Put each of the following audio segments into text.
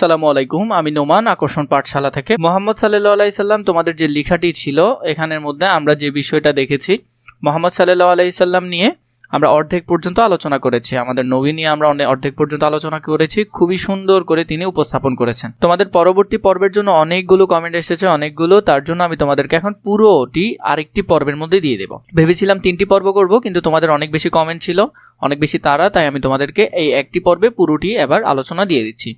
সালামু আলাইকুম, আমি নোমান, আকর্ষণ পাঠশালা থেকে। মোহাম্মদ সাল্লাহ আলাইসাল্লাম তোমাদের যে লেখাটি ছিল, এখানের মধ্যে আমরা যে বিষয়টা দেখেছি, মোহাম্মদ সাল্লাহ আলাইসাল্লাম নিয়ে আমরা অর্ধেক পর্যন্ত আলোচনা করেছি। আমাদের নবী নিয়ে আমরা অনেক অর্ধেক পর্যন্ত আলোচনা করেছি। খুবই সুন্দর করে তিনি উপস্থাপন করেছেন। তোমাদের পরবর্তী পর্বের জন্য অনেকগুলো কমেন্ট এসেছে, অনেকগুলো, তার জন্য আমি তোমাদেরকে এখন পুরোটি আরেকটি পর্বের মধ্যে দিয়ে দেবো। ভেবেছিলাম তিনটি পর্ব করব, কিন্তু তোমাদের অনেক বেশি কমেন্ট ছিল, অনেক বেশি তারা তাই আমি তোমাদেরকে এই একটি পর্বে পুরোটি এবার আলোচনা দিয়ে দিচ্ছি।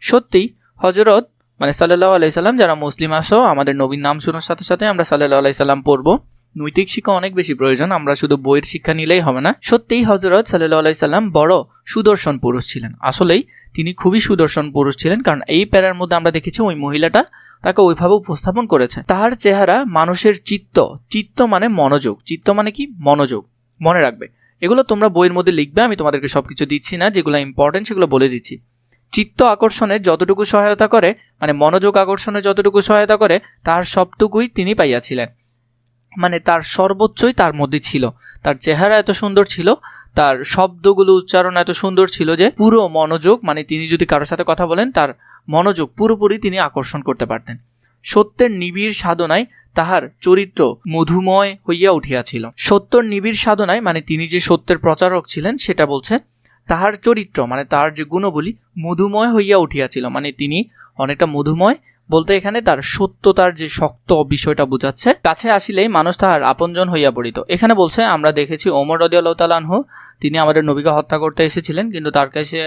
সত্যি হজরত মানে সাল্লাহ আলাইসাল্লাম যারা মুসলিম আসো আমাদের নবীন নাম শোনার সাথে সাথে আমরা সাল্লাহ আলাইসাল্লাম পড়ব। নৈতিক শিক্ষা অনেক বেশি প্রয়োজন, আমরা শুধু বইয়ের শিক্ষা নিলেই হবে না। সত্যিই হজরত সাল্লাহ আলাইসাল্লাম বড় সুদর্শন পুরুষ ছিলেন। আসলেই তিনি খুবই সুদর্শন পুরুষ ছিলেন, কারণ এই প্যারার মধ্যে আমরা দেখেছি ওই মহিলাটা তাকে ওইভাবে উপস্থাপন করেছে। তাহার চেহারা মানুষের চিত্ত চিত্ত মানে মনোযোগ। চিত্ত মানে কি? মনোযোগ। মনে রাখবে। এগুলো তোমরা বইয়ের মধ্যে লিখবে, আমি তোমাদেরকে সবকিছু দিচ্ছি না, যেগুলো ইম্পর্টেন্ট সেগুলো বলে দিচ্ছি। চিত্ত আকর্ষণে যতটুকু সহায়তা করে মানে মনোযোগ আকর্ষণে যতটুকু সহায়তা করে, তার সবটুকুই তিনি পাইয়াছিলেন। মানে তার সর্বোচ্চই তার মধ্যে ছিল। তার চেহারা এত সুন্দর ছিল, তার শব্দগুলো উচ্চারণ এত সুন্দর ছিল যে পুরো মনোযোগ মানে তিনি যদি কারোর সাথে কথা বলেন, তার মনোযোগ পুরোপুরি তিনি আকর্ষণ করতে পারতেন। সত্যের নিবিড় সাধনায় তাহার চরিত্র মধুময় হইয়া উঠিয়াছিল। সত্যর নিবিড় সাধনায় মানে তিনি যে সত্যের প্রচারক ছিলেন, সেটা বলছে তাহার চরিত্র মানে তার যে গুণবলী মধুময় হইয়া উঠিয়াছিল। মানে তিনি অনেকটা মধুময় বলতে এখানে তার সত্যতার যে শক্ত বিষয়টা বোঝাচ্ছে, কাছে আসিলেই মানুষ তাহার আপনজন হইয়া পড়িত। এখানে বলছে, আমরা দেখেছি ওমর রদিয়াল তিনি আমাদের নবীকে হত্যা করতে এসেছিলেন, কিন্তু তার কাছে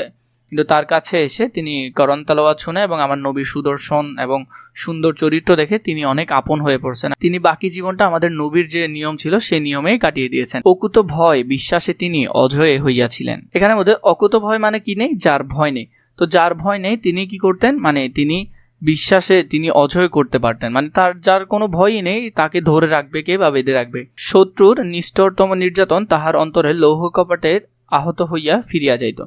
কিন্তু তার কাছে এসে তিনি করণ তালাওয়াত শুনে এবং আমার নবীর সুদর্শন এবং সুন্দর চরিত্র দেখে তিনি অনেক আপন হয়ে পড়ছেন। তিনি বাকি জীবনটা আমাদের নবীর যে নিয়ম ছিল, সেই নিয়মেই কাটিয়ে দিয়েছেন। অকুত ভয় বিশ্বাসে তিনি অজয়ে হইয়াছিলেন। এখানে মধ্যে অকুত ভয় মানে কি নেই? যার ভয় নেই। তো যার ভয় নেই, তিনি কি করতেন? মানে তিনি বিশ্বাসে তিনি অজয় করতে পারতেন। মানে তার যার কোনো ভয়ই নেই, তাকে ধরে রাখবে কে বা বেঁধে রাখবে? শত্রুর নিষ্ঠরতম নির্যাতন তাহার অন্তরে লৌহ কপাটের আহত হইয়া ফিরিয়া যাইত।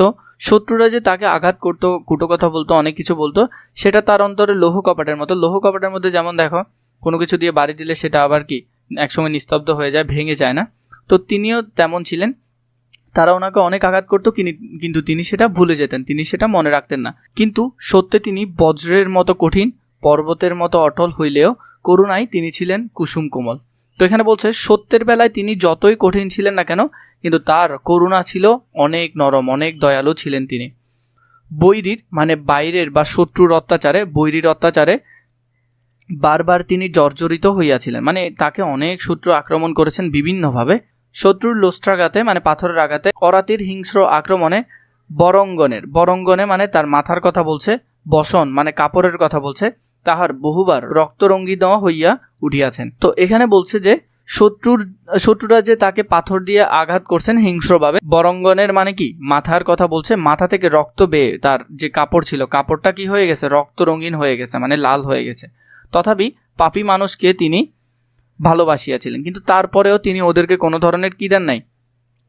তো শত্রুরা যে তাকে আঘাত করতো, কুটো কথা বলতো, অনেক কিছু বলতো, সেটা তার অন্তরে লৌহ কপাটের মতো। লৌহ কপাটের মধ্যে যেমন দেখো, কোনো কিছু দিয়ে বাড়ি দিলে সেটা আবার কি, একসময় নিস্তব্ধ হয়ে যায়, ভেঙে যায় না। তো তিনিও তেমন ছিলেন। তারা ওনাকে অনেক আঘাত করতো কিন্তু তিনি সেটা ভুলে যেতেন, তিনি সেটা মনে রাখতেন না। কিন্তু সত্যে তিনি বজ্রের মতো কঠিন, পর্বতের মতো অটল হইলেও করুণায় তিনি ছিলেন কুসুম কোমল। তো এখানে বলছে, সত্যের বেলায় তিনি যতই কঠিন ছিলেন না কেন, কিন্তু তার করুণা ছিল অনেক নরম, অনেক দয়ালু ছিলেন তিনি। বৈরীর মানে বাইরের বা শত্রুর অত্যাচারে, বৈরীর অত্যাচারে বারবার তিনি জর্জরিত হইয়াছিলেন। মানে তাকে অনেক শত্রু আক্রমণ করেছেন বিভিন্নভাবে। শত্রুর লোস্ট্রাঘাতে মানে পাথরের আঘাতে করাতির হিংস্র আক্রমণে বরঙ্গনের, বরঙ্গনে মানে তার মাথার কথা বলছে, বসন মানে কাপড়ের কথা বলছে, তাহার বহুবার রক্তরঙ্গিত হইয়া উঠিয়াছেন। তো এখানে বলছে যে, শত্রুর, শত্রুরা যে তাকে পাথর দিয়ে আঘাত করছেন হিংস্রভাবে, বরঙ্গনের মানে কি? মাথার কথা বলছে, মাথা থেকে রক্ত বেয়ে, তার যে কাপড় ছিল, কাপড়টা কি হয়ে গেছে? রক্ত রঙিন হয়ে গেছে মানে লাল হয়ে গেছে। তথাপি পাপি মানুষকে তিনি ভালোবাসিয়াছিলেন, কিন্তু তারপরেও তিনি ওদেরকে কোনো ধরনের কী দেন নাই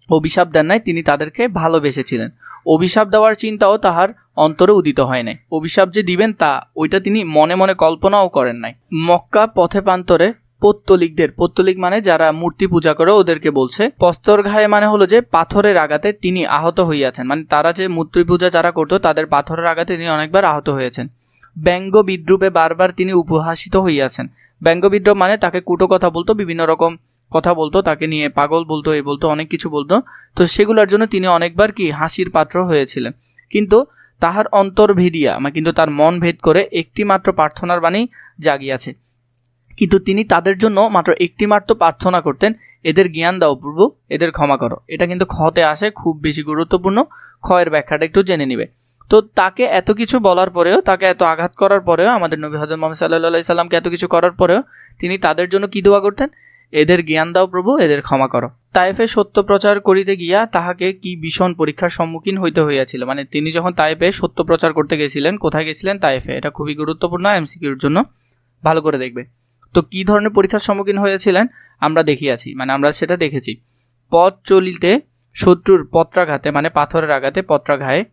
অভিশাপ দেন নাই, তিনি তাদেরকে ভালোবেসেছিলেন। অভিশাপ দেওয়ার চিন্তাও তাহার অন্তরে উদিত হয় নাই। অভিশাপ যে দিবেন তা, ওইটা তিনি মনে মনে কল্পনাও করেন নাই। মক্কা পথে প্রান্তরে পত্তলিকদের, পত্তলিক মানে যারা মূর্তি পূজা করে ওদেরকে বলছে, পস্তর ঘায়ে মানে হলো যে পাথরের আঘাতে তিনি আহত হইয়াছেন। মানে তারা যে মূর্তি পূজা যারা করতো, তাদের পাথরের আঘাতে তিনি অনেকবার আহত হয়েছেন। ব্যঙ্গ বিদ্রুপে বারবার তিনি উপহাসিত হইয়াছেন। ব্যঙ্গ বিদ্রোহ মানে তাকে কুটো কথা বলতো, বিভিন্ন রকম কথা বলতো, তাকে নিয়ে পাগল বলতো এই বলতো, অনেক কিছু বলতো। তো সেগুলোর জন্য তিনি অনেকবার কি হাসির পাত্র হয়েছিলেন। কিন্তু তাহার অন্তর ভেদিয়া কিন্তু তার মন ভেদ করে একটি মাত্র প্রার্থনার বাণী জাগিয়াছে। কিন্তু তিনি তাদের জন্য মাত্র একটি মাত্র প্রার্থনা করতেন, এদের জ্ঞান দাও প্রভু, এদের ক্ষমা করো। এটা কিন্তু খতে আসে, খুব বেশি গুরুত্বপূর্ণ। ক্ষয়ের ব্যাখ্যাটা একটু জেনে নিবে। তো তাকে এত কিছু বলার পরেও, তাকে এত আঘাত করার পরেও, আমাদের নবী হজরত মোহাম্মদ সাল্লাহ সাল্লামকে এত কিছু করার পরেও, তিনি তাদের জন্য কী দোয়া করতেন? এদের জ্ঞান দাও প্রভু, এদের ক্ষমা করো। তাইফে সত্য প্রচার করিতে গিয়া তাহাকে কি ভীষণ পরীক্ষার সম্মুখীন হইতে হইয়াছিল। মানে তিনি যখন তাইফে সত্য প্রচার করতে গেছিলেন, কোথায় গেছিলেন? তাইফে। এটা খুবই গুরুত্বপূর্ণ, এমসিকিউর জন্য ভালো করে দেখবে। তো কি ধরনের পরীক্ষার সম্মুখীন হয়েছিলেন? আমরা দেখিয়াছি মানে আমরা সেটা দেখেছি। পথ চলিতে শত্রুর পত্রাঘাতে মানে পাথরের আঘাতে পত্রাঘায়ে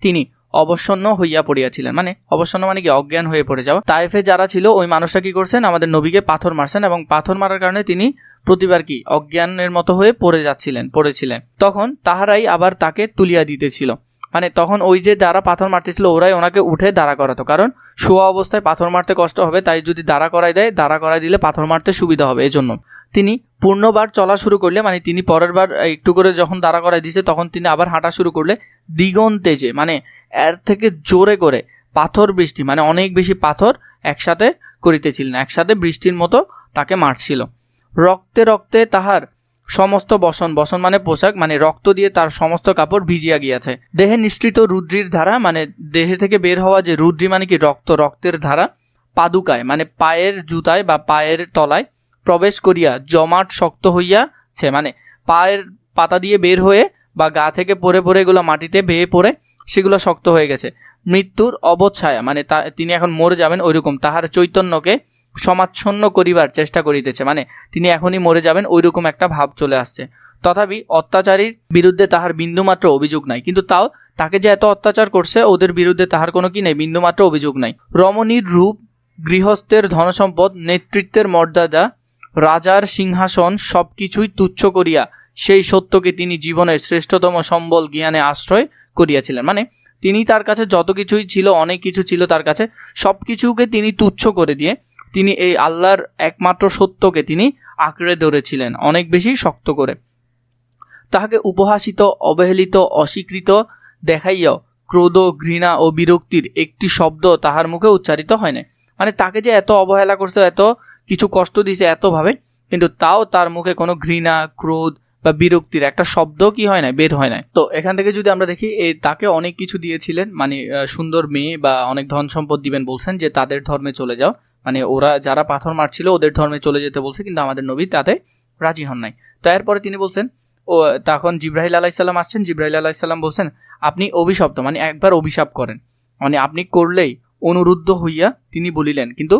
তিনি অবসন্ন হইয়া পড়িয়াছিলেন। মানে অবসন্ন মানে কি অজ্ঞান হয়ে পড়ে যাওয়া। তাইফে যারা ছিল, ওই মানুষটা কি করছেন? আমাদের নবীকে পাথর মারছেন এবং পাথর মারার কারণে তিনি প্রতিবার কি অজ্ঞানের মতো হয়ে পড়ে যাচ্ছিলেন, পড়েছিলেন। তখন তাহারাই আবার তাকে তুলিয়া দিতেছিল। মানে তখন ওই যে যারা পাথর মারতেছিল, ওরাই ওনাকে উঠে দাঁড়া করাতো। কারণ, শোয়া অবস্থায় পাথর মারতে কষ্ট হবে, তাই যদি দাঁড়া করাই দেয়, দাঁড়া করাই দিলে পাথর মারতে সুবিধা হবে। এই জন্য তিনি পূর্ণবার চলা শুরু করলে মানে তিনি পরের বার একটু করে যখন দাঁড়া করাই দিয়েছে তখন তিনি আবার হাঁটা শুরু করলে দ্বিগুণ তেজে মানে এর থেকে জোরে করে পাথর বৃষ্টি মানে অনেক বেশি পাথর একসাথে করিতেছিলেন, একসাথে বৃষ্টির মতো তাকে মারছিল। রক্তে রক্তে তাহার সমস্ত বসন বসন মানে পোশাক মানে রক্ত দিয়ে তার সমস্ত কাপড় ভিজিয়া গিয়াছে। দেহে নিঃসৃত রুদ্রির ধারা মানে দেহে থেকে বের হওয়া যে রুদ্রি মানে কি রক্ত, রক্তের ধারা পাদুকায় মানে পায়ের জুতায় বা পায়ের তলায় প্রবেশ করিয়া জমাট শক্ত হইয়াছে মানে পায়ের পাতা দিয়ে বের হয়ে বা গা থেকে পড়ে পরে এগুলো মাটিতে বেয়ে পড়ে সেগুলো শক্ত হয়ে গেছে। মৃত্যুর অবচ্ছায়া মানে তা তিনি এখন মরে যাবেন ওইরকম, তাহার চৈতন্যকে সমাচ্ছন্ন করিবার চেষ্টা করিতেছে মানে তিনি এখনই মরে যাবেন ওইরকম একটা ভাব চলে আসছে। তথাপি অত্যাচারীর বিরুদ্ধে তাহার বিন্দুমাত্র অভিযোগ নাই, কিন্তু তাও তাকে যে এত অত্যাচার করছে, ওদের বিরুদ্ধে তাহার কোনো কি নেই, বিন্দুমাত্র অভিযোগ নাই। রমণীর রূপ, গৃহস্থের ধনসম্পদ, নেতৃত্বের মর্যাদা রাজার সিংহাসন সব কিছুই তুচ্ছ করিয়া, সেই সত্যকে তিনি জীবনের শ্রেষ্ঠতম সম্বল জ্ঞানে আশ্রয় করিয়াছিলেন। মানে তিনি তার কাছে যত কিছুই ছিল, অনেক কিছু ছিল তার কাছে সব কিছুকে তিনি তুচ্ছ করে দিয়ে, তিনি এই আল্লাহর একমাত্র সত্যকে তিনি আঁকড়ে ধরেছিলেন, অনেক বেশি শক্ত করে। তাহাকে উপহাসিত, অবহেলিত, অস্বীকৃত দেখাইয়াও ক্রোধ, ঘৃণা ও বিরক্তির একটি শব্দ তাহার মুখে উচ্চারিত হয় না মানে তাকে যে এত অবহেলা করছে, এত কিছু কষ্ট দিছে এতভাবে, কিন্তু তাও তার মুখে কোনো ঘৃণা, ক্রোধ বা বিরক্তির একটা শব্দ কি হয় না বের হয় না তো এখান থেকে যদি আমরা দেখি, এ তাকে অনেক কিছু দিয়েছিলেন মানে সুন্দর মেয়ে বা অনেক ধন সম্পদ দিবেন বলছেন যে, তাদের ধর্মে চলে যাও। মানে ওরা যারা পাথর মারছিল, ওদের ধর্মে চলে যেতে বলছে, কিন্তু আমাদের নবী তাতে রাজি হন নাই। তো এরপরে তিনি বলছেন ও তখন জিব্রাহিল আলাইসাল্লাম আসছেন, জিব্রাহিল আলাইসাল্লাম বলছেন, আপনি অভিশপ্ত মানে একবার অভিশাপ করেন। মানে আপনি করলেই অনুরুদ্ধ হইয়া তিনি বলিলেন। কিন্তু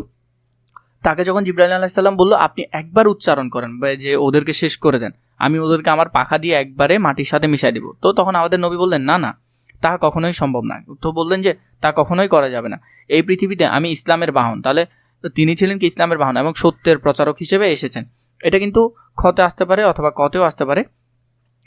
তাকে যখন জিব্রাহিল আলাইসাল্লাম বলল, আপনি একবার উচ্চারণ করেন যে ওদেরকে শেষ করে দেন, আমি ওদেরকে আমার পাখা দিয়ে একবারে মাটির সাথে মিশাই দিব। তো তখন আমাদের নবী বললেন, না না, তা কখনোই সম্ভব না। তো বললেন যে, তা কখনোই করা যাবে না। এই পৃথিবীতে আমি ইসলামের বাহন, তাহলে তিনি ছিলেন কি ইসলামের বাহন এবং সত্যের প্রচারক হিসেবে এসেছেন? এটা কিন্তু ক্ষতে আসতে পারে অথবা কতেও আসতে পারে।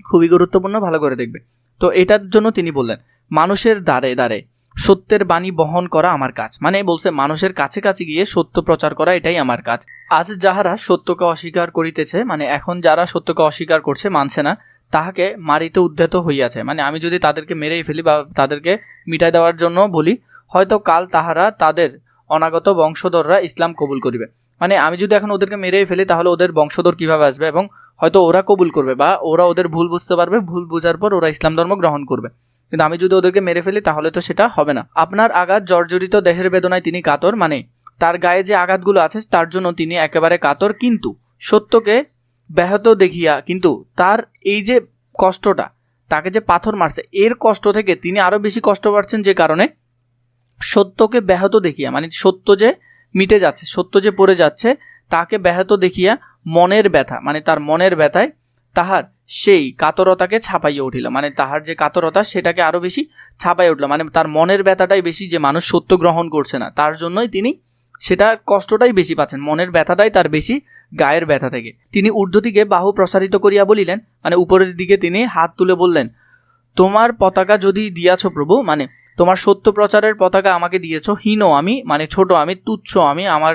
খুবই গুরুত্বপূর্ণ, ভালো করে দেখবে। তো এটার জন্য তিনি বললেন, মানুষের দ্বারে দ্বারে সত্যের বাণী বহন করা আমার কাজ। মানে বলছে, মানুষের কাছে কাছে গিয়ে সত্য প্রচার করা এটাই আমার কাজ। আজ যাহারা সত্যকে অস্বীকার করিতেছে মানে এখন যারা সত্যকে অস্বীকার করছে, মানছে না, তাহাকে মারিতে উদ্ধত হইয়াছে। মানে আমি যদি তাদেরকে মেরেই ফেলি বা তাদেরকে মিটাই দেওয়ার জন্য বলি, হয়তো কাল তাহারা তাদের অনাগত বংশধররা ইসলাম কবুল করিবে। মানে আমি যদি এখন ওদেরকে মেরেই ফেলি, তাহলে ওদের বংশধর কীভাবে আসবে এবং হয়তো ওরা কবুল করবে বা ওরা ওদের ভুল বুঝতে পারবে, ভুল বোঝার পর ওরা ইসলাম ধর্ম গ্রহণ করবে। কিন্তু আমি যদি ওদেরকে মেরে ফেলি, তাহলে তো সেটা হবে না। আপনার আঘাত, জর্জরিত দেহের বেদনায় তিনি কাতর মানে তার গায়ে যে আঘাতগুলো আছে, তার জন্য তিনি একেবারে কাতর। কিন্তু সত্যকে ব্যাহত দেখিয়া, কিন্তু তার এই যে কষ্টটা, তাকে যে পাথর মারছে, এর কষ্ট থেকে তিনি আরও বেশি কষ্ট পাচ্ছেন যে কারণে সত্যকে ব্যাহত দেখিয়া মানে সত্য যে মিটে যাচ্ছে, সত্য যে পড়ে যাচ্ছে, তাকে ব্যাহত দেখিয়া মনের ব্যথা মানে তার মনের ব্যথায় তাহার সেই কাতরতাকে ছাপাইয়া উঠিল। মানে তাহার যে কাতরতা, সেটাকে আরও বেশি ছাপাই উঠল। মানে তার মনের ব্যথাটাই বেশি যে মানুষ সত্য গ্রহণ করছে না, তার জন্যই তিনি সেটা কষ্টটাই বেশি পাচ্ছেন। মনের ব্যথাটাই তার বেশি গায়ের ব্যথা থেকে। তিনি ঊর্ধ্ব দিকে বাহু প্রসারিত করিয়া বলিলেন মানে উপরের দিকে তিনি হাত তুলে বললেন তোমার পতাকা যদি দিয়াছ প্রভু মানে তোমার সত্য প্রচারের পতাকা আমাকে দিয়েছ, হীন আমি মানে ছোট আমি, তুচ্ছ আমি, আমার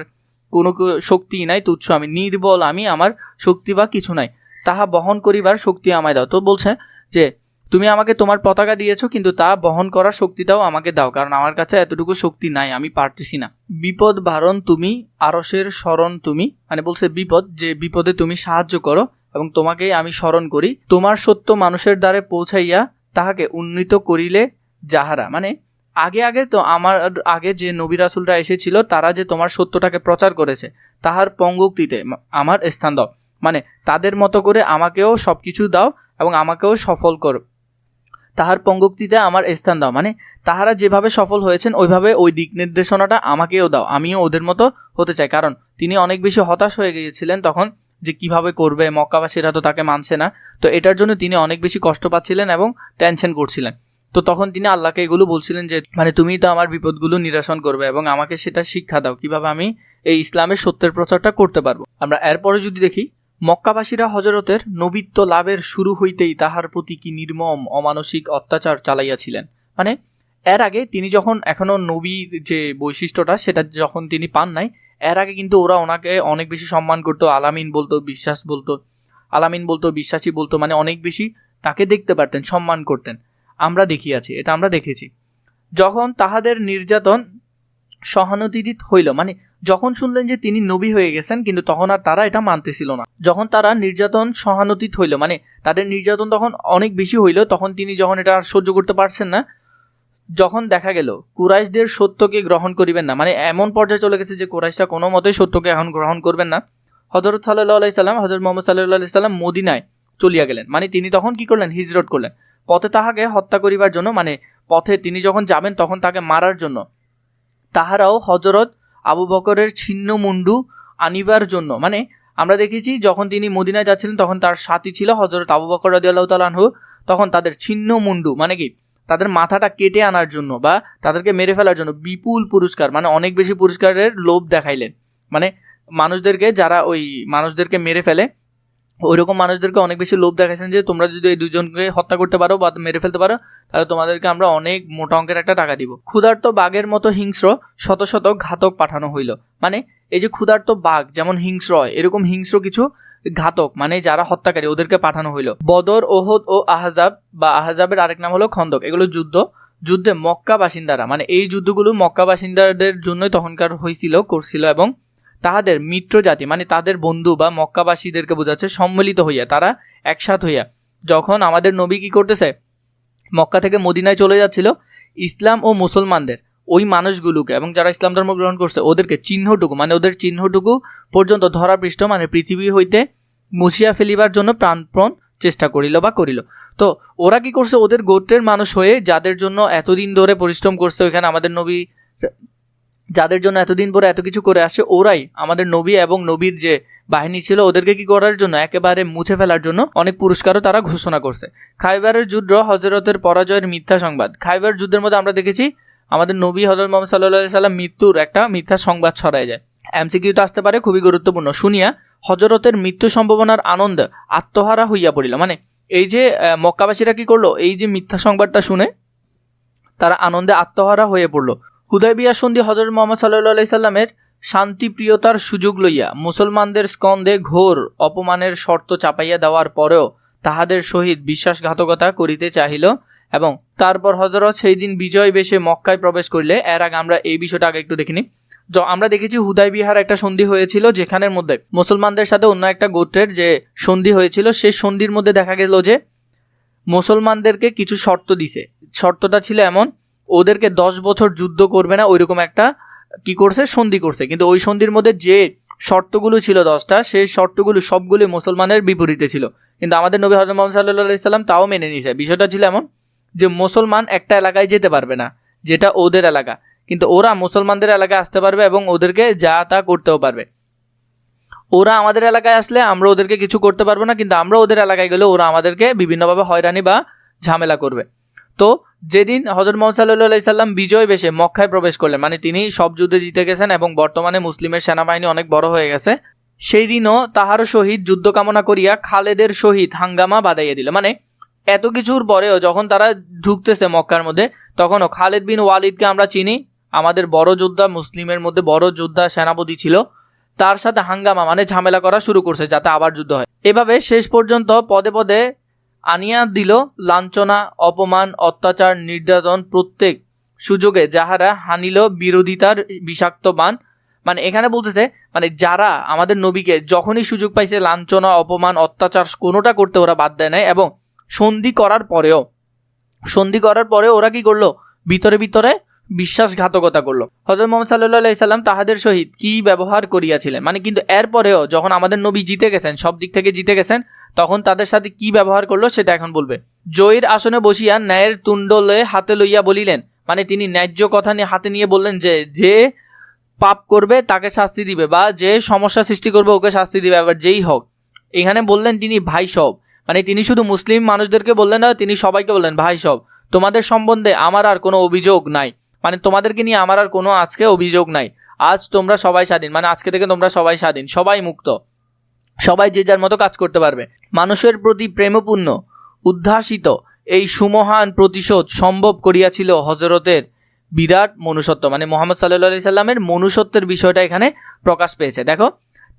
কোনো শক্তি নাই, তুচ্ছ আমি, নির্বল আমি, আমার শক্তি বা কিছু নাই, তাহা বহন করিবার শক্তি আমায় দাও। তো বলছে যে, তুমি আমাকে তোমার পতাকা দিয়েছ, কিন্তু তা বহন করার শক্তিটাও আমাকে দাও, কারণ আমার কাছে এতটুকু শক্তি নাই, আমি পারতেছি না। বিপদ বারণ তুমি, আরসের স্মরণ তুমি মানে বলছে বিপদ, যে বিপদে তুমি সাহায্য করো, এবং তোমাকেই আমি স্মরণ করি। তোমার সত্য মানুষের দ্বারে পৌঁছাইয়া তাহাকে উন্নীত করিলে যাহারা। মানে আগে আগে তো আমার আগে যে নবী রাসুলরা এসেছিল, তারা যে তোমার সত্যটাকে প্রচার করেছে, তাহার পঙ্গুক্তিতে আমার স্থান দাও। মানে তাদের মতো করে আমাকেও সব কিছু দাও এবং আমাকেও সফল করো তাহার পঙ্গুক্তিতে আমার স্থান দাও। মানে তাহারা যেভাবে সফল হয়েছেন, ওইভাবে ওই দিক নির্দেশনাটা আমাকেও দাও। আমিও ওদের মতো হতে চাই। কারণ, তিনি অনেক বেশি হতাশ হয়ে গিয়েছিলেন তখন যে কীভাবে করবে, মক্কাবাসীরা তো তাকে মানছে না। তো এটার জন্য তিনি অনেক বেশি কষ্ট পাচ্ছিলেন এবং টেনশন করছিলেন। তো তখন তিনি আল্লাহকে এগুলো বলছিলেন যে মানে তুমি তো আমার বিপদগুলো নিরাসন করবে এবং আমাকে সেটা শিক্ষা দাও। কীভাবে আমি এই ইসলামের সত্যের প্রচারটা করতে পারব? আমরা এরপরে যদি দেখি মক্কাবাসীরা হজরতের নবিত্ব লাভের শুরু হইতেই তাহার প্রতি কি নির্মম অমানসিক অত্যাচার চালাইয়াছিলেন। মানে এর আগে তিনি যখন এখনও নবীর যে বৈশিষ্ট্যটা, সেটা যখন তিনি পান নাই, এর আগে কিন্তু ওরা ওনাকে অনেক বেশি সম্মান করতো, আলামিন বলতো, বিশ্বাস বলতো, আলামিন বলতো, বিশ্বাসী বলতো মানে অনেক বেশি তাকে দেখতে পারতেন, সম্মান করতেন। আমরা দেখিয়াছি, এটা আমরা দেখেছি। যখন তাহাদের নির্যাতন সহানুতীত হইল মানে যখন শুনলেন যে তিনি নবী হয়ে গেছেন, কিন্তু তখন আর তারা এটা মানতেছিল না। যখন তারা নির্যাতন সহানুতীত হইল মানে তাদের নির্যাতন তখন অনেক বেশি হইল, তখন তিনি যখন এটা আর সহ্য করতে পারছেন না, যখন দেখা গেল, কুরাইশদের সত্যকে গ্রহণ করিবেন না মানে এমন পর্যায়ে চলে গেছে যে কুরাইশরা কোনো মতেই সত্যকে এখন গ্রহণ করবেন না। হজরত সাল্লাহ আলাই সাল্লাম হজরত মোহাম্মদ সাল্লাহ আলাই সাল্লাম মদিনায় চলিয়া গেলেন। মানে তিনি তখন কি করলেন? হিজরত করলেন। পথে তাহাকে হত্যা করিবার জন্য মানে পথে তিনি যখন যাবেন, তখন তাকে মারার জন্য, তাহারাও হজরত আবু বকরের ছিন্ন মুন্ডু আনিবার জন্য। মানে আমরা দেখেছি যখন তিনি মদিনায় যাচ্ছিলেন, তখন তার সাথী ছিল হজরত আবু বকর রদিয়াল্লাহ তখন তাদের ছিন্ন মুন্ডু মানে কি? তাদের মাথাটা কেটে আনার জন্য বা তাদেরকে মেরে ফেলার জন্য বিপুল পুরস্কার মানে অনেক বেশি পুরস্কারের লোভ দেখাইলেন। মানে মানুষদেরকে, যারা ওই মানুষদেরকে মেরে ফেলে ওইরকম মানুষদেরকে অনেক বেশি লোভ দেখাইছেন যে তোমরা যদি এই দুজনকে হত্যা করতে পারো বা মেরে ফেলতে পারো, তাহলে তোমাদেরকে আমরা অনেক মোটা অঙ্কের একটা টাকা দিব। ক্ষুধার্ত বাঘের মতো হিংস্র শত শত ঘাতক পাঠানো হইল। মানে এই যে ক্ষুধার্ত বাঘ, যেমন হিংস্র হয় এরকম হিংস্র কিছু ঘাতক মানে যারা হত্যাকারী, ওদেরকে পাঠানো হইল। বদর, ওহদ ও আহজাব বা আহজাবের আরেক নাম হলো খন্দক। এগুলো যুদ্ধ, যুদ্ধে মক্কা বাসিন্দারা মানে এই যুদ্ধগুলো মক্কা বাসিন্দাদের জন্যই তখনকার হয়েছিল করছিল এবং তাহাদের মিত্র জাতি মানে তাদের বন্ধু বা মক্কাবাসীদেরকে বোঝাচ্ছে, সম্মিলিত হইয়া, তারা একসাথ হইয়া। যখন আমাদের নবী কি করতেছে? মক্কা থেকে মদিনায় চলে যাচ্ছিল ইসলাম ও মুসলমানদের, ওই মানুষগুলোকে, এবং যারা ইসলাম ধর্ম গ্রহণ করছে, ওদেরকে চিহ্নটুকু মানে ওদের চিহ্নটুকু পর্যন্ত ধরাপৃষ্ঠ মানে পৃথিবী হইতে মুছিয়া ফেলিবার জন্য প্রাণপ্রণ চেষ্টা করিল বা করিল। তো ওরা কি করছে? ওদের গোত্রের মানুষ হয়ে, যাদের জন্য এতদিন ধরে পরিশ্রম করছে, ওইখানে আমাদের নবী যাদের জন্য এতদিন পরে এত কিছু করে আসছে, ওরাই আমাদের নবী এবং নবীর যে বাহিনী ছিল, ওদেরকে কি করার জন্য, একেবারে মুছে ফেলার জন্য অনেক পুরস্কারও তারা ঘোষণা করছে। খাইবারের যুদ্ধ হজরতের পরাজয়ের মিথ্যা সংবাদ। খাইবার যুদ্ধের মধ্যে আমরা দেখেছি, আমাদের নবী হজরত মোহাম্মদ সাল্লাহ সাল্লাম মৃত্যুর একটা মিথ্যা সংবাদ ছড়ায় যায়। এমসিকিউতে আসতে পারে, খুবই গুরুত্বপূর্ণ। শুনিয়া হজরতের মৃত্যু সম্ভাবনার আনন্দ, আত্মহারা হইয়া পড়িল। মানে এই যে মক্কাবাসীরা কি করল? এই যে মিথ্যা সংবাদটা শুনে তারা আনন্দে আত্মহারা হয়ে পড়ল। হুদাইবিয়া সন্ধি হজরত মোহাম্মদ সাল্লাহ সাল্লামের শান্তিপ্রিয়তার সুযোগ লইয়া মুসলমানদের স্কন্ধে ঘোর অপমানের শর্ত চাপাইয়া দেওয়ার পরেও তাহাদের সহিত বিশ্বাসঘাতকতা করিতে চাহিল এবং তারপর হজরত সেই দিন বিজয় বেশে মক্কায় প্রবেশ করলে। এর আগে আমরা এই বিষয়টা আগে একটু দেখিনি। আমরা দেখেছি হুদাই বিহার একটা সন্ধি হয়েছিল যেখানের মধ্যে মুসলমানদের সাথে অন্য একটা গোত্রের যে সন্ধি হয়েছিল, সেই সন্ধির মধ্যে দেখা গেল যে মুসলমানদেরকে কিছু শর্ত দিছে। শর্তটা ছিল এমন ওদেরকে দশ বছর যুদ্ধ করবে না, ওইরকম একটা কি করছে? সন্ধি করছে। কিন্তু ওই সন্ধির মধ্যে যে শর্তগুলো ছিল দশটা, সেই শর্তগুলো সবগুলি মুসলমানের বিপরীতে ছিল। কিন্তু আমাদের নবী হজরত মোহাম্মদ সাল্লাহ সাল্লাম তাও মেনে নিয়েছে। বিষয়টা ছিল এমন যে মুসলমান একটা এলাকায় যেতে পারবে না, যেটা ওদের এলাকা। কিন্তু ওরা মুসলমানদের এলাকায় আসতে পারবে এবং ওদেরকে যা তা করতেও পারবে। ওরা আমাদের এলাকায় আসলে আমরা ওদেরকে কিছু করতে পারব না, কিন্তু আমরা ওদের এলাকায় গেলে ওরা আমাদেরকে বিভিন্নভাবে হয়রানি বা ঝামেলা করবে। তো যেদিন হজরত মোহাম্মদ সাল্লাম বিজয় বেশে মক্কায় প্রবেশ করলেন মানে তিনি সব যুদ্ধে জিতে গেছেন এবং বর্তমানে মুসলিমের সেনাবাহিনী অনেক বড় হয়ে গেছে, সেই দিনও তাহার সহিত যুদ্ধ কামনা করিয়া খালেদের সহিত হাঙ্গামা বাদাইয়া দিল। মানে এত কিছুর পরেও যখন তারা ঢুকতেছে মক্কার মধ্যে, তখনও খালেদ বিন ওয়ালিদকে আমরা চিনি। আমাদের বড় যোদ্ধা, মুসলিমের মধ্যে বড় যোদ্ধা সেনাপতি ছিল। তার সাথে হাঙ্গামা মানে ঝামেলা করা শুরু করছে যাতে আবার যুদ্ধ হয়। এভাবে শেষ পর্যন্ত পদে পদে আনিয়া দিল লাঞ্ছনা, অপমান, অত্যাচার, নির্যাতন প্রত্যেক সুযোগে যাহারা হানিল বিরোধিতার বিষাক্ত বান। মানে এখানে বলতেছে মানে যারা আমাদের নবীকে যখনই সুযোগ পাইছে লাঞ্ছনা, অপমান, অত্যাচার কোনোটা করতে ওরা বাদ দেয় নাই এবং সন্ধি করার পরেও, সন্ধি করার পরেও ওরা কি করল? ভিতরে ভিতরে বিশ্বাসঘাতকতা করল। হজরত মোহাম্মদ সাল্লাহ সাল্লাম তাহাদের সহিত কি ব্যবহার করিয়াছিলেন? মানে কিন্তু এরপরেও যখন আমাদের নবী জিতে গেছেন, সব দিক থেকে জিতে গেছেন, তখন তাদের সাথে কি ব্যবহার করল সেটা এখন বলবে। জয়ীর আসনে বসিয়া ন্যায়ের তুণ্ডলে হাতে লইয়া বলিলেন মানে তিনি ন্যায্য কথা নিয়ে হাতে নিয়ে বললেন যে যে পাপ করবে তাকে শাস্তি দিবে, বা যে সমস্যা সৃষ্টি করবে ওকে শাস্তি দিবে আবার যেই হোক। এখানে বললেন তিনি ভাই সব। মানে তিনি শুধু মুসলিম মানুষদেরকে বললেন না, তিনি সবাইকে বললেন, ভাই সব, তোমাদের সম্বন্ধে আমার আর কোনো অভিযোগ নাই। মানে তোমাদেরকে নিয়ে আমার আর কোনো আজকে অভিযোগ নাই। আজ তোমরা সবাই স্বাধীন। মানে আজকে থেকে তোমরা সবাই স্বাধীন, সবাই মুক্ত। সবাই যে যার মতো কাজ করতে পারবে। মানুষের প্রতি প্রেমপূর্ণ, উদ্ভাসিত এই সুমহান প্রতিশোধ সম্ভব করিয়াছিল হজরতের বিরাট মনুষ্যত্ব। মানে মোহাম্মদ সাল্লাহ সাল্লামের মনুষ্যত্বের বিষয়টা এখানে প্রকাশ পেয়েছে। দেখো,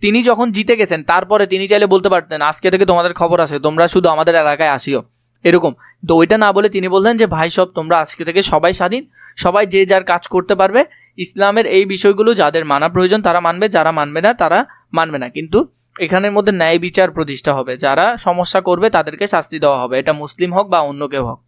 তিনি যখন জিতে গেছেন, তারপরে তিনি চাইলে বলতে পারতেন, আজকে থেকে তোমাদের খবর আছে, তোমরা শুধু আমাদের এলাকায় আসিও। এরকম। তো ওইটা না বলে তিনি বললেন যে, ভাই, সব তোমরা আজকে থেকে সবাই স্বাধীন। সবাই যে যার কাজ করতে পারবে, ইসলামের এই বিষয়গুলো যাদের মানা প্রয়োজন, তারা মানবে। যারা মানবে না, তারা মানবে না। কিন্তু এখানের মধ্যে ন্যায় বিচার প্রতিষ্ঠা হবে। যারা সমস্যা করবে, তাদেরকে শাস্তি দেওয়া হবে। এটা মুসলিম হোক বা অন্য কেউ হোক।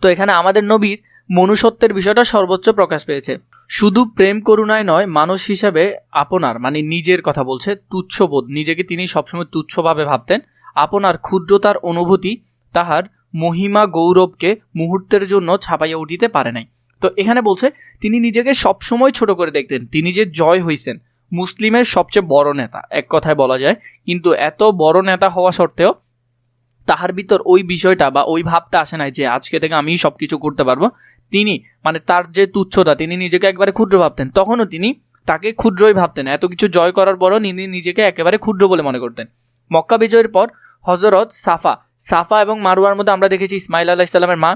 তো এখানে আমাদের নবীর মনুষ্যত্বের বিষয়টা সর্বোচ্চ প্রকাশ পেয়েছে। শুধু প্রেম করুণায় নয়, মানুষ হিসাবে আপনার মানে নিজের কথা বলছে, তুচ্ছবোধ। নিজেকে তিনি সবসময় তুচ্ছভাবে ভাবতেন। আপনার ক্ষুদ্রতার অনুভূতি তাহার মহিমা গৌরবকে মুহূর্তের জন্য ছাপাইয়া উঠিতে পারে নাই। তো এখানে বলছে, তিনি নিজেকে সবসময় ছোট করে দেখতেন, তিনি যে জয় হইছেন, মুসলিমের সবচেয়ে বড় নেতা। এক কথায় বলা যায়, কিন্তু এত বড় নেতা হওয়া সত্ত্বেও তাহার ভিতর ওই বিষয়টা বা ওই ভাবটা আসে নাই যে আজকে থেকে আমি সব কিছু করতে পারব। তিনি মানে তার যে তুচ্ছতা, তিনি নিজেকে একবারে ক্ষুদ্র ভাবতেন। তখনও তিনি তাকে ক্ষুদ্রই ভাবতেন। এত কিছু জয় করার পরও তিনি নিজেকে একেবারে ক্ষুদ্র বলে মনে করতেন। মক্কা বিজয়ের পর হজরত সাফা সাফা এবং মারুয়ার মধ্যে আমরা দেখেছি ইসমাইল আল্লাহ ইসলামের মা,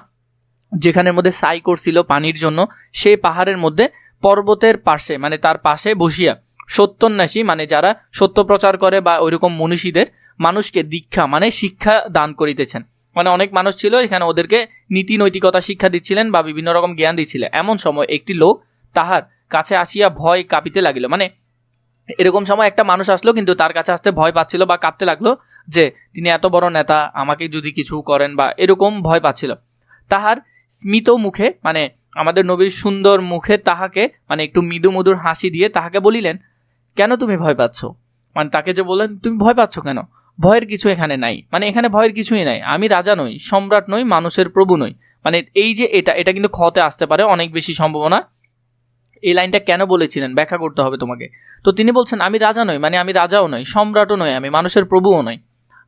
যেখানের মধ্যে সাই করছিল পানির জন্য সেই পাহাড়ের মধ্যে পর্বতের পাশে মানে তার পাশে বসিয়া সত্যন্যাসী মানে যারা সত্য প্রচার করে বা ওইরকম মনীষীদের মানুষকে দীক্ষা মানে শিক্ষা দান করিতেছেন। মানে অনেক মানুষ ছিল, এখানে ওদেরকে নীতি নৈতিকতা শিক্ষা দিচ্ছিলেন বা বিভিন্ন রকম জ্ঞান দিচ্ছিলেন। এমন সময় একটি লোক তাহার কাছে আসিয়া ভয় কাঁপিতে লাগিল। মানে এরকম সময় একটা মানুষ আসলো, কিন্তু তার কাছে আসতে ভয় পাচ্ছিল বা কাঁপতে লাগল যে, তিনি এত বড় নেতা, আমাকে যদি কিছু করেন, বা এরকম ভয় পাচ্ছিল। তাহার স্মিত মুখে মানে আমাদের নবীর সুন্দর মুখে তাহাকে মানে একটু মৃদু মধুর হাসি দিয়ে তাহাকে বলিলেন, কেন তুমি ভয় পাচ্ছ? মানে তাকে যে বললেন, তুমি ভয় পাচ্ছ কেন? ভয়ের কিছু এখানে নাই। মানে এখানে ভয়ের কিছুই নাই। আমি রাজা নই, সম্রাট নই, মানুষের প্রভু নই। মানে এই যে এটা এটা কিন্তু খতে আসতে পারে অনেক বেশি সম্ভাবনা। এই লাইনটা কেন বলেছিলেন? ব্যাখ্যা করতে হবে তোমাকে। তো তিনি বলছেন, আমি রাজা নই মানে আমি রাজাও নই, সম্রাটও নই আমি, মানুষের প্রভুও নই।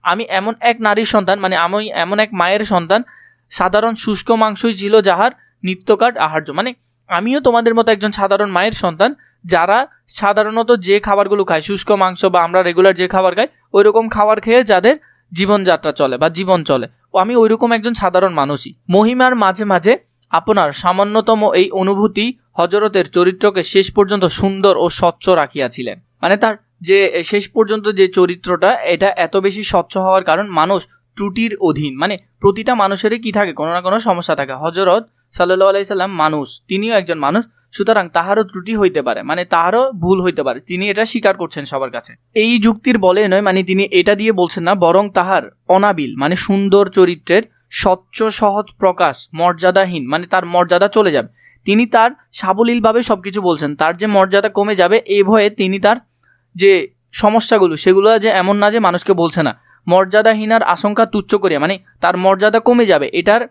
আমি এমন এক নারীর সন্তান মানে আমি এমন এক মায়ের সন্তান, সাধারণ শুষ্ক মাংসই ছিল যাহার নিত্যকার আহার্য। মানে আমিও তোমাদের মতো একজন সাধারণ মায়ের সন্তান যারা সাধারণত যে খাবারগুলো খায়, শুষ্ক মাংস বা আমরা রেগুলার যে খাবার খাই ওই রকম খাবার খেয়ে যাদের জীবনযাত্রা চলে বা জীবন চলে। ও আমি ওইরকম একজন সাধারণ মানুষই। মহিমার মাঝে মাঝে আপনার সামান্যতম এই অনুভূতি হজরতের চরিত্রকে শেষ পর্যন্ত সুন্দর ও স্বচ্ছ রাখিয়াছিলেন। মানে তার যে শেষ পর্যন্ত যে চরিত্রটা, এটা এত বেশি স্বচ্ছ হওয়ার কারণ মানুষ ত্রুটির অধীন। মানে প্রতিটা মানুষেরই কি থাকে? কোনো না কোনো সমস্যা থাকে। হজরত সাল্লু আলাইসাল্লাম মানুষ, তিনিও একজন মানুষ। সুতরাং তাহারও ত্রুটি হইতে পারে মানে তাহারও ভুল হইতে পারে। তিনি এটা স্বীকার করছেন সবার কাছে। এই যুক্তির বলে নয় মানে তিনি এটা দিয়ে বলছেন না, বরং তাহার অনাবিল মানে সুন্দর চরিত্রের স্বচ্ছ, সহজ প্রকাশ, মর্যাদাহীন মানে তার মর্যাদা চলে যাবে। তিনি তার সাবলীলভাবে সব কিছু বলছেন, তার যে মর্যাদা কমে যাবে এই ভয়ে তিনি তার যে সমস্যাগুলো, সেগুলো যে এমন না যে মানুষকে বলছে না। মর্যাদাহীনার আশঙ্কা তুচ্ছ করিয়া মানে তার মর্যাদা কমে যাবে, এটার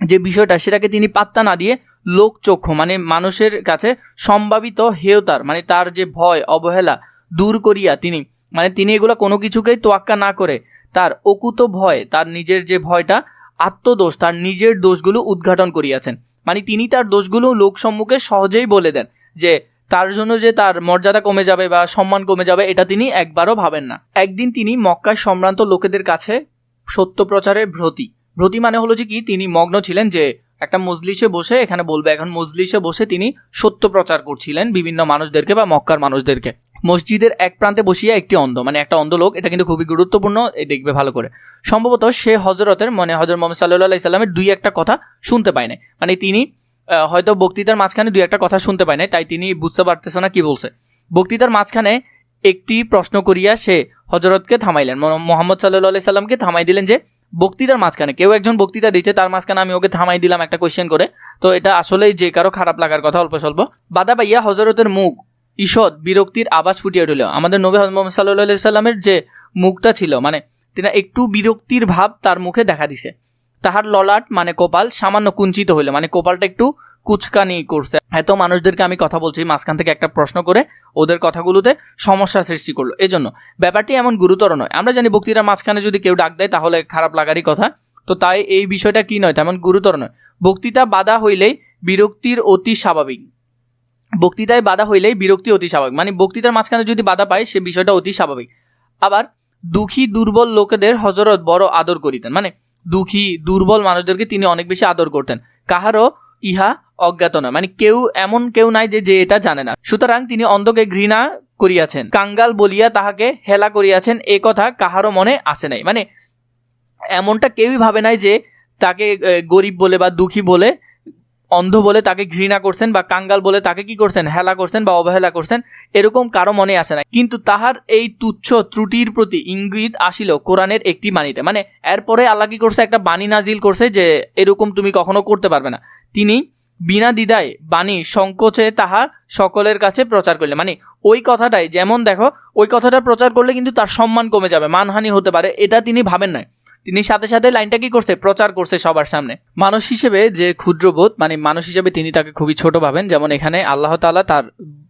যে বিষয়টা, সেটাকে তিনি পাত্তা না দিয়ে লোকচক্ষু মানে মানুষের কাছে সম্ভাবিত হেয়তার মানে তার যে ভয়, অবহেলা দূর করিয়া তিনি মানে তিনি এগুলো কোনো কিছুকেই তোয়াক্কা না করে, তার অকুত ভয়, তার নিজের যে ভয়টা, আত্মদোষ, তার নিজের দোষগুলো উদ্ঘাটন করিয়াছেন। মানে তিনি তার দোষগুলো লোক সম্মুখে সহজেই বলে দেন যে, তার জন্য যে তার মর্যাদা কমে যাবে বা সম্মান কমে যাবে, এটা তিনি একবারও ভাবেন না। একদিন তিনি মক্কায় সম্ভ্রান্ত লোকেদের কাছে সত্য প্রচারের ভ্রতি। ভ্রতি মানে হলো যে কি, তিনি মগ্ন ছিলেন যে একটা মজলিসে বসে, এখানে বলবে এখন মজলিসে বসে তিনি সত্য প্রচার করছিলেন বিভিন্ন মানুষদেরকে বা মক্কার মানুষদেরকে। মসজিদের এক প্রান্তে বসিয়া একটি অন্ধ মানে একটা অন্ধ লোক, এটা কিন্তু খুবই গুরুত্বপূর্ণ দেখবে ভালো করে। সম্ভবত সে হজরতের মানে হজরত মোহাম্মদ সাল্লাহ ইসলামের দুই একটা কথা শুনতে পায় না মানে তিনি হয়তো বক্তৃতার মাঝখানে দুই একটা কথা শুনতে পায় না তাই তিনি বুঝতে পারতেছে না কি বলছে। বক্তৃতার মাঝখানে একটি প্রশ্ন করিয়া সে হজরতকে থামাইলেন। মোহাম্মদ সাল্লাহ সাল্লামকে থামাই দিলেন যে, বক্তৃতার মাঝখানে, কেউ একজন বক্তৃতা দিচ্ছে তার মাঝখানে আমি ওকে থামাই দিলাম একটা কোয়েশ্চেন করে। তো এটা আসলেই যে কারও খারাপ লাগার কথা, অল্প স্বল্প। বাদা পাইয়া হজরতের মুখ, ঈষৎ বিরক্তির আবাস ফুটিয়ে উঠিল। আমাদের নবী মোহাম্মদ সাল্লাহ সাল্লামের যে মুখটা ছিল মানে তিনি একটু বিরক্তির ভাব তার মুখে দেখা দিছে। তাহার ললাট মানে কপাল সামান্য কুঞ্চিত হইল মানে কপালটা একটু কুচকানি করছে। এত মানুষদেরকে আমি কথা বলছি মাঝখান থেকে একটা প্রশ্ন করে ওদের কথাগুলোতে সমস্যা সৃষ্টি করল। এই জন্য ব্যাপারটি এমন গুরুতর নয়। আমরা জানি বক্তৃতার মাঝখানে যদি কেউ ডাক দেয় তাহলে খারাপ লাগারই কথা। তো তাই এই বিষয়টা কি নয়, তেমন গুরুতর নয়। বক্তৃতা বাধা হইলেই বিরক্তির অতি স্বাভাবিক। বক্তৃতায় বাধা হইলেই বিরক্তি অতি স্বাভাবিক। মানে বক্তৃতার মাঝখানে যদি বাধা পায়, সে বিষয়টা অতি স্বাভাবিক। আবার দুঃখী, দুর্বল লোকেদের হজরত বড় আদর করিতেন। মানে দুঃখী, দুর্বল মানুষদেরকে তিনি অনেক বেশি আদর করতেন। কাহারও ইহা অজ্ঞাত নয় মানে কেউ এমন কেউ নাই যে যে এটা জানে না। সুতরাং তিনি অন্ধকে ঘৃণা করিয়াছেন। কাঙ্গাল বলিয়া তাহাকে হেলা করিয়াছেন। এ কথা কাহারও মনে আসে নাই। মানে এমনটা কেউই ভাবে নাই যে, তাকে গরিব বলে বা দুঃখী বলে অন্ধ বলে তাকে ঘৃণা করছেন বা কাঙ্গাল বলে তাকে কি করছেন? হেলা করছেন বা অবহেলা করছেন, এরকম কারও মনে আসে না। কিন্তু তাহার এই তুচ্ছ ত্রুটির প্রতি ইঙ্গিত আসিল কোরআনের একটি বাণীতে। মানে এরপরে আল্লাহ কি করছে? একটা বাণী নাজিল করছে যে, এরকম তুমি কখনো করতে পারবে না। তিনি বিনা দ্বিধায় বাণী সংকোচে তাহা সকলের কাছে প্রচার করলে। মানে ওই কথাটাই, যেমন দেখো, ওই কথাটা প্রচার করলে কিন্তু তার সম্মান কমে যাবে, মানহানি হতে পারে, এটা তিনি ভাবেন নাই। তিনি সাথে সাথে লাইনটা কি করছে? প্রচার করছে সবার সামনে। মানুষ হিসেবে যে ক্ষুদ্রবোধ মানে মানুষ হিসেবে তিনি তাকে খুবই ছোট ভাবেন, যেমন এখানে আল্লাহ তাআলা তার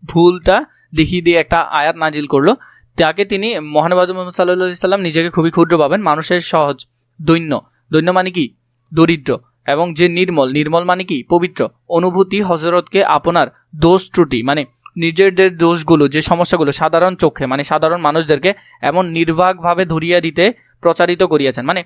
ভুলটা দেখিয়ে দিয়ে একটা আয়াত নাজিল করল। তাকে তিনি মহানবাজ মোহাম্মদ সাল্লাহ সাল্লাম নিজেকে খুবই ক্ষুদ্র ভাবেন, মানুষের সহজ, দৈন্য। দৈন্য মানে কি? দরিদ্র। এবং যে নির্মল নির্মল মানে কি? পবিত্র। অনুভূতি হজরতকে আপনার দোষ ত্রুটি মানে নিজের যে দোষগুলো, যে সমস্যাগুলো সাধারণ চোখে মানে সাধারণ মানুষদেরকে এমন নির্বাকভাবে ধরিয়া দিতে প্রচারিত করিয়াছেন। মানে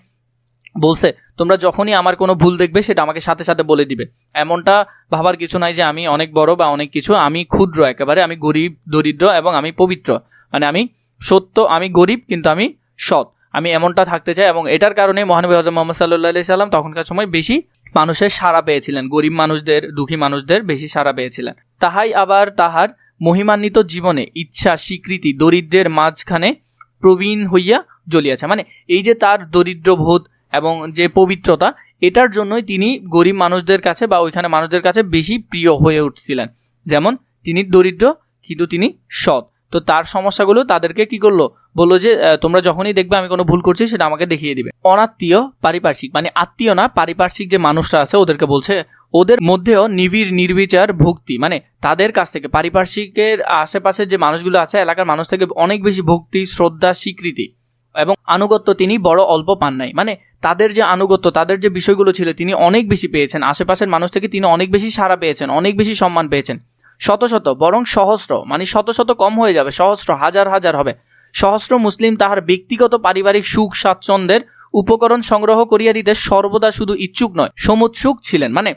বলছে, তোমরা যখনই আমার কোনো ভুল দেখবে, সেটা আমাকে সাথে সাথে বলে দিবে। এমনটা ভাবার কিছু নাই যে আমি অনেক বড় বা অনেক কিছু। আমি ক্ষুদ্র একেবারে, আমি গরিব, দরিদ্র এবং আমি পবিত্র। মানে আমি সত্য, আমি গরিব, কিন্তু আমি সৎ। আমি এমনটা থাকতে চাই এবং এটার কারণে মহানবী হজরত মোহাম্মদ সাল্লাহ সাল্লাম তখনকার সময় বেশি মানুষের সাড়া পেয়েছিলেন। গরিব মানুষদের, দুঃখী মানুষদের বেশি সাড়া পেয়েছিলেন। তাহাই আবার তাহার মহিমান্বিত জীবনে ইচ্ছা, স্বীকৃতি, দরিদ্রের মাঝখানে প্রবীণ হইয়া জ্বলিয়াছে। মানে এই যে তার দরিদ্রবোধ এবং যে পবিত্রতা, এটার জন্যই তিনি গরিব মানুষদের কাছে বা ওইখানে মানুষদের কাছে বেশি প্রিয় হয়ে উঠছিলেন। যেমন তিনি দরিদ্র, কিন্তু তিনি সৎ। তো তার সমস্যাগুলো তাদেরকে কি করল? বলল যে তোমরা যখনই দেখবে আমি কোনো ভুল করছি, সেটা আমাকে দেখিয়ে দিবে। অনাত্মীয় পারিপার্শ্বিক মানে আত্মীয় না, পারিপার্শ্বিক যে মানুষরা আছে, ওদেরকে বলছে, ওদের মধ্যেও নিবিড়, নির্বিচার ভক্তি। মানে তাদের কাছ থেকে, পারিপার্শ্বিকের আশেপাশে যে মানুষগুলো আছে, এলাকার মানুষ থেকে অনেক বেশি ভক্তি, শ্রদ্ধা, স্বীকৃতি এবং আনুগত্য তিনি বড় অল্প পান নাই। মানে তাদের যে আনুগত্য, তাদের যে বিষয়গুলো ছিল, তিনি অনেক বেশি পেয়েছেন। আশেপাশের মানুষ থেকে তিনি অনেক বেশি সাড়া পেয়েছেন, অনেক বেশি সম্মান পেয়েছেন। শত শত, বরং সহস্র মানে শত শত কম হয়ে যাবে, সহস্র, হাজার হাজার হবে। সহস্র মুসলিম তাহার ব্যক্তিগত পারিবারিক সুখ স্বাচ্ছন্দ্যের উপকরণ সংগ্রহ করিয়া দিতে সর্বদা শুধু ইচ্ছুক নয়, সমুৎসুক ছিলেন। মানে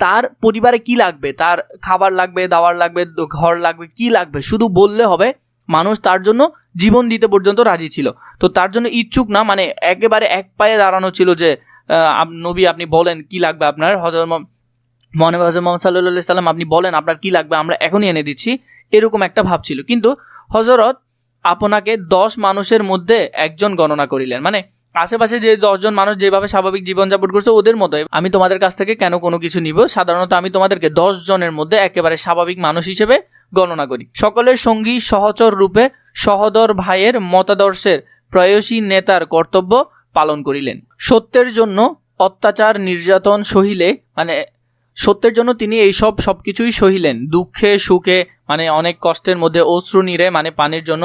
তার পরিবারে কি লাগবে? তার খাবার লাগবে, দাওয়ার লাগবে, ঘর লাগবে, কি লাগবে? শুধু বললে হবে, মানুষ তার জন্য জীবন দিতে পর্যন্ত রাজি ছিল। তো তার জন্য ইচ্ছুক না মানে একেবারে এক পায়ে দাঁড়ানো ছিল যে নবী আপনি বলেন, কি লাগবে আপনার? হজরত মহানবী হজরত মোহাম্মদ সাল্লাহ সাল্লাম আপনি বলেন, আপনার কি লাগবে? আমরা এখনই এনে দিচ্ছি। এরকম একটা ভাব ছিল। কিন্তু হজরত আপনাকে দশ মানুষের মধ্যে একজন গণনা করিলেন। মানে আশেপাশে যে দশজন মানুষ যেভাবে স্বাভাবিক জীবনযাপন করছে, ওদের মতোই। আমি তোমাদের কাছ থেকে কেন কোনো কিছু নিব? সাধারণত আমি তোমাদেরকে দশ জনের মধ্যে একেবারে স্বাভাবিক মানুষ হিসেবে গণনা করি। সকলের সঙ্গী সহচর রূপে সহদর ভাইয়ের মতাদর্শের প্রয়সী নেতার কর্তব্য পালন করিলেন। সত্যের জন্য অত্যাচার, নির্যাতন সহিলে মানে সত্যের জন্য তিনি এইসব সব কিছুই সহিলেন। দুঃখে, সুখে মানে অনেক কষ্টের মধ্যে অশ্রু নিরে মানে পানির জন্য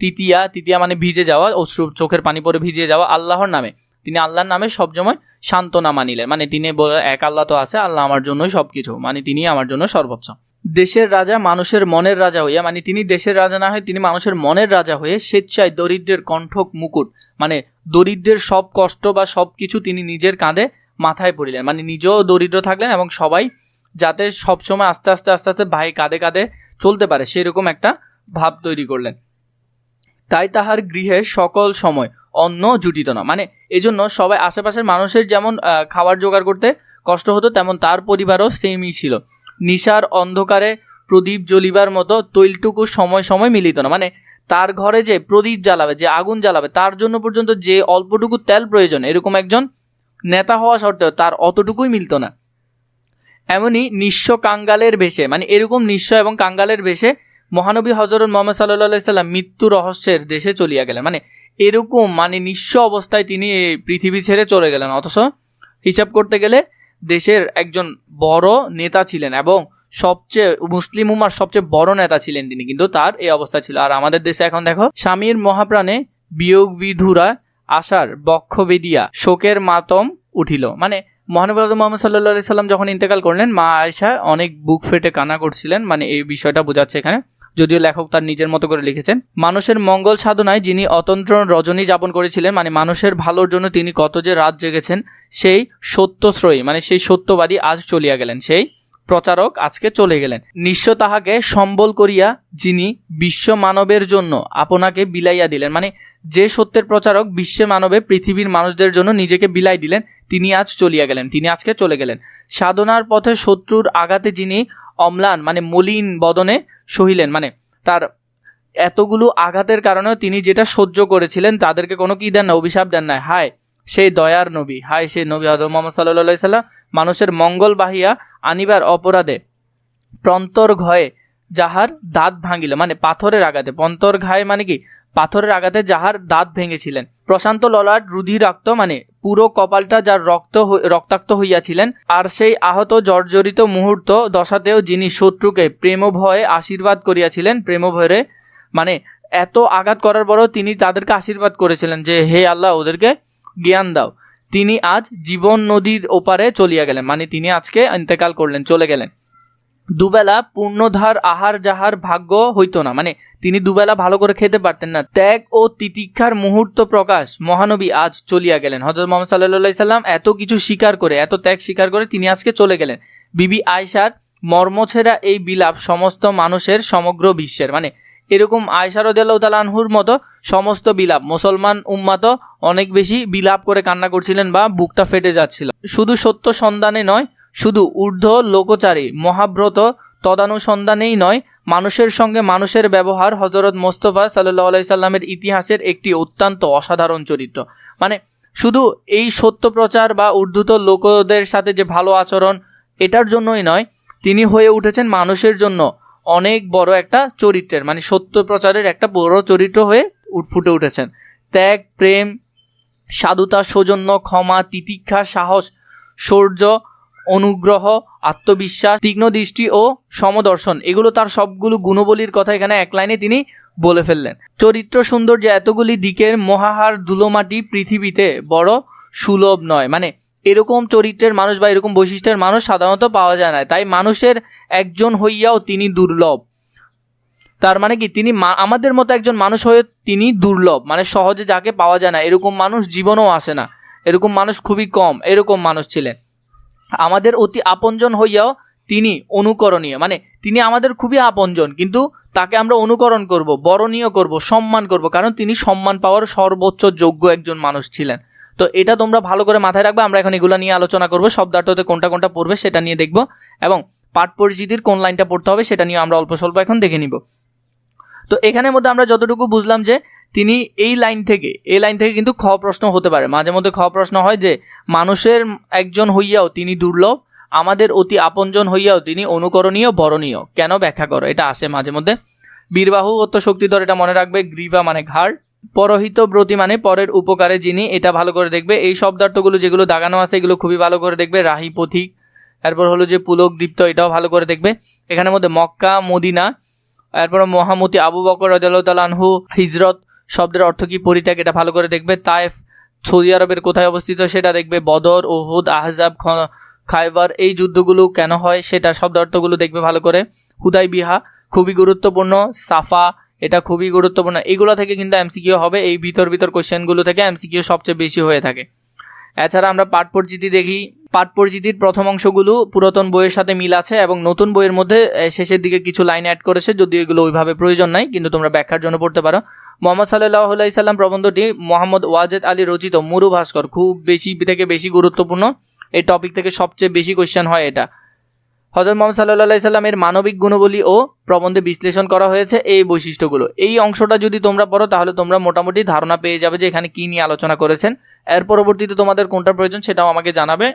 তিতিয়া তিতিয়া মানে ভিজে যাওয়া, অশ্রু চোখের পানি পরে ভিজে যাওয়া আল্লাহর নামে। তিনি আল্লাহর নামে সবসময় সান্ত্বনা মানিলেন। মানে তিনি এক আল্লাহ তো আছে, আল্লাহ আমার জন্যই সব কিছু মানে তিনি আমার জন্য সর্বোচ্চ। দেশের রাজা মানুষের মনের রাজা হইয়া মানে তিনি দেশের রাজা না হয়ে তিনি মানুষের মনের রাজা হয়ে স্বেচ্ছায় দরিদ্রের কণ্ঠক মুকুট মানে দরিদ্রের সব কষ্ট বা সব কিছু তিনি নিজের কাঁধে মাথায় পড়িলেন। মানে নিজেও দরিদ্র থাকলেন এবং সবাই যাতে সবসময় আস্তে আস্তে আস্তে আস্তে ভাই কাঁধে কাঁধে চলতে পারে সেরকম একটা ভাব তৈরি করলেন। তাই তাহার গৃহে সকল সময় অন্ন জুটিত না। মানে এজন্য সবাই আশেপাশের মানুষের যেমন খাবার জোগাড় করতে কষ্ট হতো, তেমন তার পরিবারও সেমই ছিল। নিশার অন্ধকারে প্রদীপ জ্বলিবার মতো তৈলটুকু সময় সময় মিলিত না। মানে তার ঘরে যে প্রদীপ জ্বালাবে, যে আগুন জ্বালাবে, তার জন্য পর্যন্ত যে অল্পটুকু তেল প্রয়োজন, এরকম একজন নেতা হওয়া সত্ত্বেও তার অতটুকুই মিলত না। এমনই নিঃস্ব কাঙ্গালের বেশে মানে এরকম নিঃস্ব এবং কাঙ্গালের বেশে মহানবী হজরত মোহাম্মদ সাল্লাহ সাল্লাম মৃত্যু রহস্যের দেশে চলিয়া গেলেন। মানে এরকম মানে নিঃস্ব অবস্থায় তিনি এই পৃথিবী ছেড়ে চলে গেলেন। অথচ হিসাব করতে গেলে দেশের একজন বড় নেতা ছিলেন এবং সবচেয়ে মুসলিম উমার সবচেয়ে বড় নেতা ছিলেন তিনি। কিন্তু তার এই অবস্থা ছিল। আর আমাদের দেশে এখন দেখো, স্বামীর মহাপ্রাণে বিয়োগ বিধুরা আশার বক্ষ বেদিয়া শোকের মাতম উঠিল। মানে মহানবী মোহাম্মদ সাল্লাহ সাল্লাম যখন ইন্তেকাল করলেন, মা আয়সা অনেক বুক ফেটে কান্না করছিলেন। মানে এই বিষয়টা বোঝাচ্ছে এখানে। যদিও লেখক তার নিজের মতো করে লিখেছেন, মানুষের মঙ্গল সাধনায় যিনি অতন্ত্র রজনী যাপন করেছিলেন মানে মানুষের ভালোর জন্য তিনি কত যে রাত জেগেছেন, সেই সত্যশ্রয়ী মানে সেই সত্যবাদী আজ চলিয়া গেলেন। সেই প্রচারক আজকে চলে গেলেন। নিঃস্ব তাহাকে সম্বল করিয়া যিনি বিশ্ব মানবের জন্য আপনাকে বিলাইয়া দিলেন। মানে যে সত্যের প্রচারক বিশ্বে মানবে, পৃথিবীর মানুষদের জন্য নিজেকে বিলাই দিলেন, তিনি আজ চলিয়া গেলেন, তিনি আজকে চলে গেলেন। সাধনার পথে শত্রুর আঘাতে যিনি অম্লান মানে মলিন বদনে সহিলেন মানে তার এতগুলো আঘাতের কারণেও তিনি যেটা সহ্য করেছিলেন, তাদেরকে কোনো কি দেন না, অভিশাপ দেন না। হায়! সেই দয়ার নবী। হায় সেই নবী হজরত মোহাম্মদ সাল্লাহ সাল্লাম। মানুষের মঙ্গল বাহিয়া আনিবার অপরাধে প্রন্তর ঘয়ে যাহার দাঁত ভাঙিল মানে পাথরের আঘাতে। পন্তর ঘায়ে মানে কি? পাথরের আঘাতে যাহার দাঁত ভেঙেছিলেন। প্রশান্ত ললাট রুধিরাক্ত মানে পুরো কপালটা যার রক্ত রক্তাক্ত হইয়াছিলেন, আর সেই আহত জর্জরিত মুহূর্ত দশাতেও যিনি শত্রুকে প্রেম ভয়ে আশীর্বাদ করিয়াছিলেন প্রেম ভয়ে মানে এত আঘাত করার পরও তিনি তাদেরকে আশীর্বাদ করেছিলেন যে, হে আল্লাহ, ওদেরকে জ্ঞান দাও। তিনি আজ জীবন নদীর ওপারে চলিয়া গেলেন মানে তিনি আজকে ইন্তেকাল করলেন, চলে গেলেন। দুবেলা পূর্ণধার, আহার যাহার ভাগ্য হইতো না মানে তিনি দুবেলা ভালো করে খেতে পারতেন না। ত্যাগ ও তিতিক্ষার মুহূর্ত প্রকাশ, মহানবী আজ চলিয়া গেলেন। হজরত মোহাম্মদ সাল্লাহ সাল্লাম এত কিছু স্বীকার করে, এত ত্যাগ স্বীকার করে তিনি আজকে চলে গেলেন। বিবি আয়সার মর্মছেরা এই বিলাপ সমস্ত মানুষের সমগ্র বিশ্বের মানে এরকম আয়সারদালানহুর মতো সমস্ত বিলাপ, মুসলমান উম্মাত অনেক বেশি বিলাপ করে কান্না করছিলেন বা বুকটা ফেটে যাচ্ছিল। শুধু সত্য সন্ধানে নয়, শুধু ঊর্ধ্ব লোকচারী, মহাব্রত তদানুসন্ধানেই নয়, মানুষের সঙ্গে মানুষের ব্যবহার হজরত মোস্তফা সাল্লাহ সাল্লামের ইতিহাসের একটি অত্যন্ত অসাধারণ চরিত্র। মানে শুধু এই সত্য প্রচার বা ঊর্ধ্বত লোকদের সাথে যে ভালো আচরণ, এটার জন্যই নয়, তিনি হয়ে উঠেছেন মানুষের জন্য অনেক বড় একটা চরিত্রের মানে সত্য প্রচারের একটা বড় চরিত্র হয়ে ফুটে উঠেছেন। ত্যাগ, প্রেম, সাধুতা, সৌজন্য, ক্ষমা, তিতিক্ষা, সাহস শৌর্য অনুগ্রহ, আত্মবিশ্বাস, তীক্ষ্ণ দৃষ্টি ও সমদর্শন, এগুলো তার সবগুলো গুণবলীর কথা এখানে এক লাইনে তিনি বলে ফেললেন। চরিত্র সৌন্দর্য এতগুলি দিকের মহাহার ধুলোমাটি পৃথিবীতে বড় সুলভ নয় মানে এরকম চরিত্রের মানুষ বা এরকম বৈশিষ্ট্যের মানুষ সাধারণত পাওয়া যায় না। তাই মানুষের একজন হইয়াও তিনি দুর্লভ। তার মানে কি? তিনি আমাদের মতো একজন মানুষ হয়ে তিনি দুর্লভ। মানে সহজে যাকে পাওয়া যায় না, এরকম মানুষ জীবনেও আসে না। এরকম মানুষ খুবই কম, এরকম মানুষ ছিলেন। আমাদের অতি আপনজন হইয়াও তিনি অনুকরণীয়। মানে তিনি আমাদের খুবই আপনজন, কিন্তু তাকে আমরা অনুকরণ করব, বরণীয় করব, সম্মান করব। কারণ তিনি সম্মান পাওয়ার সর্বোচ্চ যোগ্য একজন মানুষ ছিলেন। তো এটা তোমরা ভালো করে মাথায় রাখবে, আমরা এখন এগুলো নিয়ে আলোচনা করব। শব্দার্থতে কোনটা কোনটা পড়বে সেটা নিয়ে দেখব এবং পাঠ পরিচিতির কোন লাইনটা পড়তে হবে সেটা নিয়ে আমরা অল্প স্বল্প এখন দেখে নিব। তো এখানের মধ্যে আমরা যতটুকু বুঝলাম যে তিনি এই লাইন থেকে, এই লাইন থেকে কিন্তু খ প্রশ্ন হতে পারে। মাঝে মধ্যে খ প্রশ্ন হয় যে, মানুষের একজন হইয়াও তিনি দুর্লভ, আমাদের অতি আপনজন হইয়াও তিনি অনুকরণীয়, বরণীয়। কেন ব্যাখ্যা করো? এটা আসে মাঝে মধ্যে। বীরবাহু অত্য শক্তিধর এটা মনে রাখবে, গ্রীবা মানে ঘাড়। পরহিত ব্রতি মানে পরের উপকারে যিনি, এটা ভালো করে দেখবে। এই শব্দার্থগুলো যেগুলো দাগানো আছে, এগুলো খুবই ভালো করে দেখবে। রাহি পথিক এরপর হলো যে পুলক, দীপ্ত, এটাও ভালো করে দেখবে। এখানের মধ্যে মক্কা, মদিনা, এরপর মহামতি আবু বকর রাজু হিজরত, শব্দের অর্থ কি পরিত্যাগ, এটা ভালো করে দেখবে। তায়েফ, সৌদি আরবের কোথায় অবস্থিত সেটা দেখবে। বদর ওহুদ আহজাব খাইবার এই যুদ্ধগুলো কেন হয় সেটা শব্দ অর্থগুলো দেখবে ভালো করে। হুদাই বিহা খুবই গুরুত্বপূর্ণ। সাফা এটা খুবই গুরুত্বপূর্ণ। এগুলো থেকে কিন্তু এমসিকিউ হবে, এই ভিতর ভিতর কোশ্চেনগুলো থেকে এমসিকিউ সবচেয়ে বেশি হয়ে থাকে। এছাড়া আমরা পাঠ পরিচিতি দেখি। পাঠ পরিচিতির প্রথম অংশগুলো পুরাতন বইয়ের সাথে মিল আছে এবং নতুন বইয়ের মধ্যে শেষের দিকে কিছু লাইন অ্যাড করেছে, যদিও এগুলো ওইভাবে প্রয়োজন নাই, কিন্তু তোমরা ব্যাখ্যার জন্য পড়তে পারো। মোহাম্মদ সাল্লাহ সাল্লাম প্রবন্ধটি মোহাম্মদ ওয়াজেদ আলী রচিত মুরু ভাস্কর, খুব বেশি থেকে বেশি গুরুত্বপূর্ণ। এই টপিক থেকে সবচেয়ে বেশি কোশ্চেন হয় এটা। হজরত মোহাম্মদ সাল্লাহ সাল্লামের মানবিক গুণবলী ও প্রবন্ধে বিশ্লেষণ করা হয়েছে এই বৈশিষ্ট্যগুলো। এই অংশটা যদি তোমরা পড়ো, তাহলে তোমরা মোটামুটি ধারণা পেয়ে যাবে যে এখানে কী নিয়ে আলোচনা করেছেন। এর পরবর্তীতে তোমাদের কোনটা প্রয়োজন সেটাও আমাকে জানাবে।